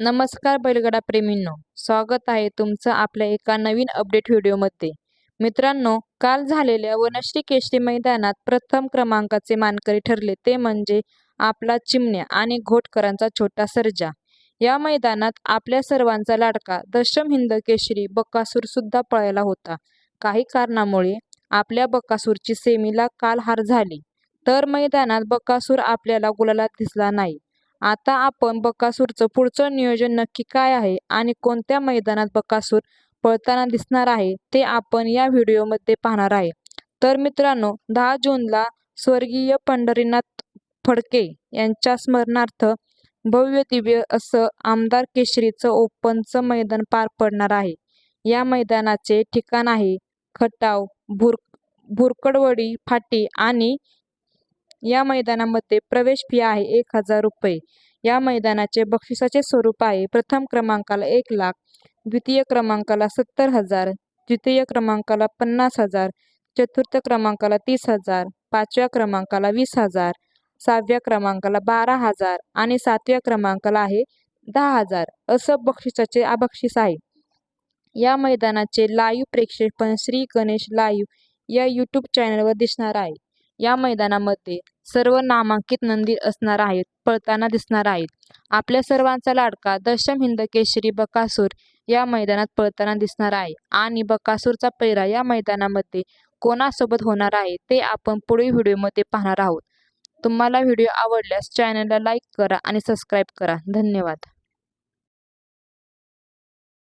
नमस्कार बैलगडा प्रेमींनो स्वागत आहे तुमचं आपल्या एका नवीन अपडेट व्हिडिओमध्ये. मित्रांनो काल झालेल्या वनश्री केशरी मैदानात प्रथम क्रमांकाचे मानकरी ठरले ते म्हणजे आपला चिमण्या आणि घोटकरांचा छोटा सर्जा. या मैदानात आपल्या सर्वांचा लाडका दशम हिंद केशरी बकासूर सुद्धा पळायला होता. काही कारणामुळे आपल्या बकासूरची सेमीला काल हार झाली. तर मैदानात बकासूर आपल्याला गुलालात दिसला नाही. आता आपण बकासूरचं पुढचं नियोजन नक्की काय आहे आणि कोणत्या मैदानात बकासूर पळताना दिसणार आहे ते आपण या व्हिडिओमध्ये पाहणार आहे. तर मित्रांनो दहा जूनला स्वर्गीय पंढरीनाथ फडके यांच्या स्मरणार्थ भव्य दिव्य असं आमदार केशरीचं ओपनचं मैदान पार पडणार आहे. या मैदानाचे ठिकाण आहे खटाव भुर भुरकडवडी फाटी आणि या मैदानामध्ये प्रवेश फी आहे एक हजार रुपये. या मैदानाचे बक्षिसाचे स्वरूप आहे प्रथम क्रमांकाला एक लाख द्वितीय क्रमांकाला सत्तर हजार द्वितीय क्रमांकाला पन्नास हजार चतुर्थ क्रमांकाला तीस हजार पाचव्या क्रमांकाला वीस हजार सहाव्या क्रमांकाला बारा हजार आणि सातव्या क्रमांकाला आहे दहा हजार असं बक्षिसाचे बक्षीस आहे. या मैदानाचे लाईव्ह प्रेक्षेपण श्री गणेश लाईव्ह या यूट्यूब चॅनलवर दिसणार आहे. या मैदानामध्ये सर्व नामांकित नंदी असणार आहेत पळताना दिसणार आहेत. आपल्या सर्वांचा लाडका दशम हिंद केशरी बकासूर या मैदानात पळताना दिसणार आहे. आणि बकासूरचा पैरा या मैदानामध्ये कोणासोबत होणार आहे ते आपण पुढील व्हिडिओमध्ये पाहणार आहोत. तुम्हाला व्हिडिओ आवडल्यास चॅनलला लाईक करा आणि सबस्क्राईब करा. धन्यवाद.